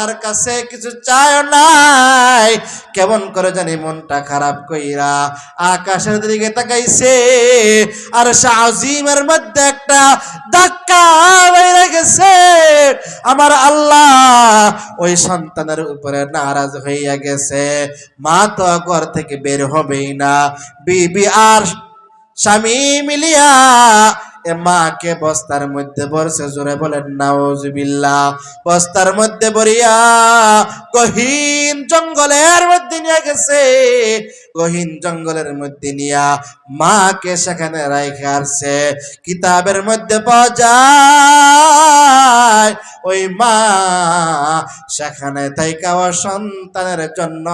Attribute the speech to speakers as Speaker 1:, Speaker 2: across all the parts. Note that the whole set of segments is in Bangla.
Speaker 1: আল্লাহর কাছে কিছু চায় নাই। কেমন করে জানি মনটা খারাপ কইরা আকাশের দিকে তাকাইছে। আর শাহজিমের মধ্যে একটা ধাক্কা গেছে। আমার আল্লাহ ওই সন্তানের উপরে নারাজ হইয়া গেছে। মা তো ঘর থেকে বের হবেই না। বিবি আর স্বামী মিলিয়া মাকে বস্তার মধ্যে বরসে জোরে বলেন, নাউজুবিল্লাহ। বস্তার মধ্যে বরিয়া গহীন জঙ্গলের মধ্যে নিয়ে গেছে। গহীন জঙ্গলের মধ্যে নিয়া মাকে সেখানে রাইখে আসছে কিতাবের মধ্যে পাওয়া যায় ওই মা, সেখানে থাইকা ও সন্তানের জন্য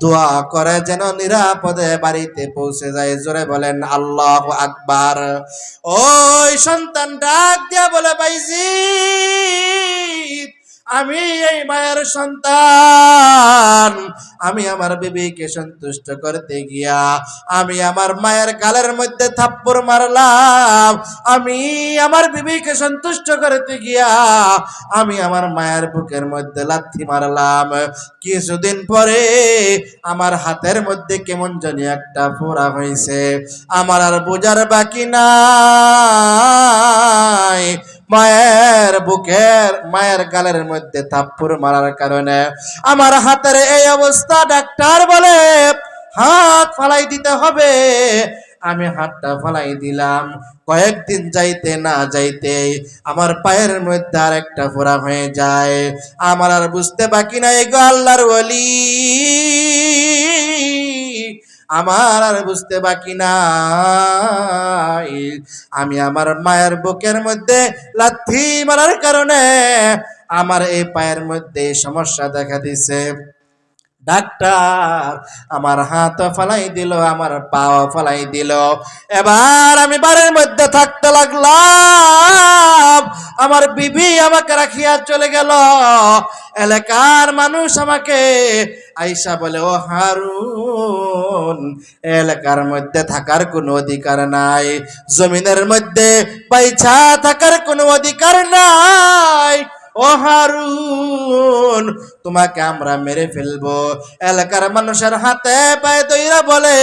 Speaker 1: দোয়া করে যেন নিরাপদে বাড়িতে পৌঁছে যায়। জোরে বলেন, আল্লাহ আকবার। ওই সন্তান ডাক দিয়া বলে পাইছি আমি এই মায়ের সন্তান। আমি আমার বিবিকে সন্তুষ্ট করতে গিয়া আমি আমার মায়ের গালের মধ্যে থাপ্পড় মারলাম। আমি আমার বিবিকে সন্তুষ্ট করতে গিয়া আমি আমার মায়ের বুকের মধ্যে লাথি মারলাম। কিছুদিন পরে আমার হাতের মধ্যে কেমন জানি একটা ফোড়া হয়েছে। আমার আর বোঝার বাকি নাই। মায়ের বুকের, মায়ের গালের মধ্যে থাপ্পড় মারার কারণে আমার হাতের এই অবস্থা ডাক্তার বলে, হাত ফালাই দিতে হবে। আমি হাতটা ফালাই দিলাম। কয়েকদিন যাইতে না যাইতে আমার পায়ের মধ্যে আর একটা ফোড়া হয়ে যায়। আমার আর বুঝতে বাকি নাই গো আল্লাহর ওলি। আমার আর বুঝতে বাকি নাই। আমি আমার মায়ের বুকের মধ্যে লাথি মারার কারণে আমার এই পায়ের মধ্যে সমস্যা দেখা দিছে ডাক্তার, আমার হাত ফালাই দিল, আমার পাও ফালাই দিল। এবার আমি বাড়ির মধ্যে থাকতে লাগলাম। আমার বিবি আমাকে রাখিয়া চলে গেল। এলাকার মানুষ আমাকে আইসা বলে, ও হারুন, এলাকার মধ্যে থাকার কোনো অধিকার নাই। জমিনের মধ্যে পয়সা থাকার কোনো অধিকার নাই। ও হারুন, তোমাকে আমরা মেরে ফেলব। এলাকার মানুষের হাতে পায়ে দইরা বলে,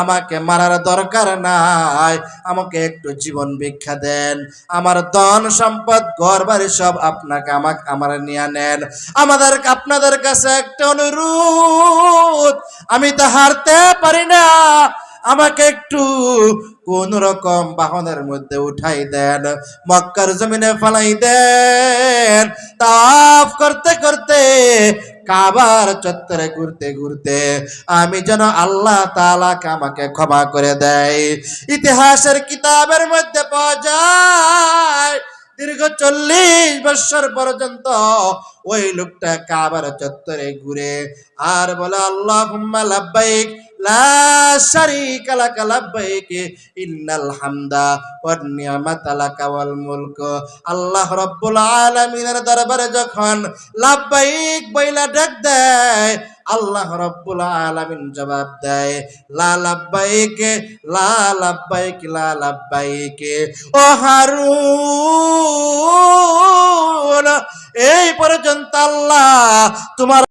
Speaker 1: আমাকে মারার দরকার নাই, আমাকে একটু জীবন ভিক্ষা দেন। আমার ধন সম্পদ, ঘর বাড়ি সব আপনাকে আমাকে আমার নিয়ে নেন। আমাদের আপনাদের কাছে একটা অনুরোধ, আমি তো হারতে পারি না। আমাকে একটু কোন রকম বাহনের মধ্যে উঠাই দেন, মক্কার জমিনে ফালাই দেন। তাফ করতে করতে কাবার চত্বরে ঘুরতে ঘুরতে আমি যেন আল্লাহ তালাকে আমাকে ক্ষমা করে দেয়। ইতিহাসের কিতাবের মধ্যে পাওয়া যায়, দীর্ঘ চল্লিশ বছর পর্যন্ত ওই লোকটা কাবার চত্বরে ঘুরে আর বলে আল্লাহ লাব্বাইক লা আল্লাহ রাব্বুল দরবারে যখন লাব্বাইক বইলা ডাক দেয়, আল্লাহ রাব্বুল আলামিন জবাব দেয়, লা লাব্বাইক, লা ও হারুন, এই পর্যন্ত আল্লাহ তোমার